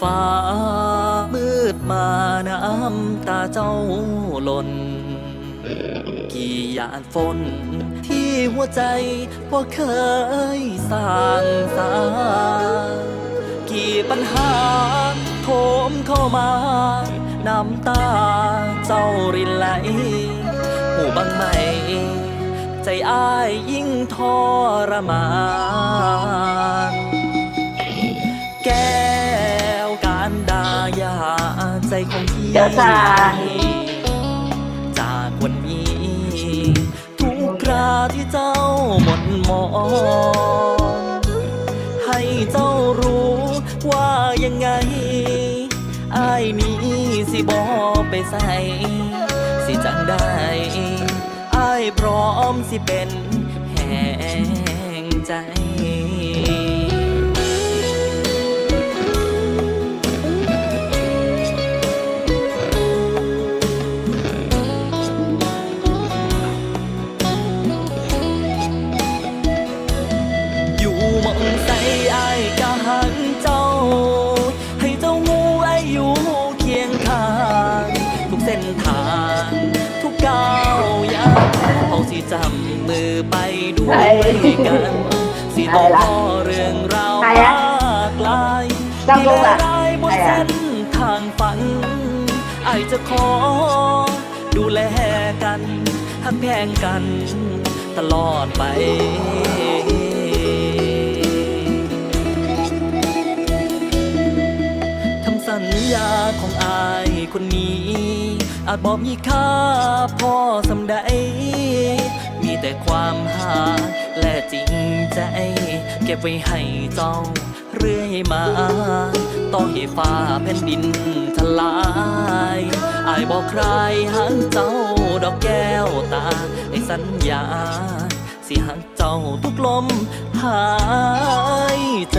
ฟ้ามืดมาน้ำตาเจ้าหล่น กี่หยาดฝน ที่หัวใจพ่าเคยสร้างสากี่ปัญหาโถมเข้ามา น้ำตาเจ้ารินไหลหูบังไม่ใจอ้ายยิ่งทรมาน ใจของพี่เพียวจ้าจากวันนี้ ทุกคราที่เจ้าหมดมอง ให้เจ้ารู้ว่ายังไงอายนี้สิบอไปใส่สิจังได้อายพร้อมสิเป็นแห่งใจ จำมือไปด้วยกันสิต้องพอเรื่องราวมากลายจำลูกอะที่ร้ายบนเส้นทางฝันไอายจะขอ ดูแลกันหักแพงกัน ตลอดไปคำสัญญาของอายคนนี้อาจบอกมีค่าพอสำใดมี แต่ความหา และจริงใจ เก็บไว้ให้เจ้าเรื่อยมาต้องให้ฟ้าแผ่นดินทลายอายบอกใครหักเจ้าดอกแก้วตาในสัญญา สิหักเจ้าทุกลมหายใจ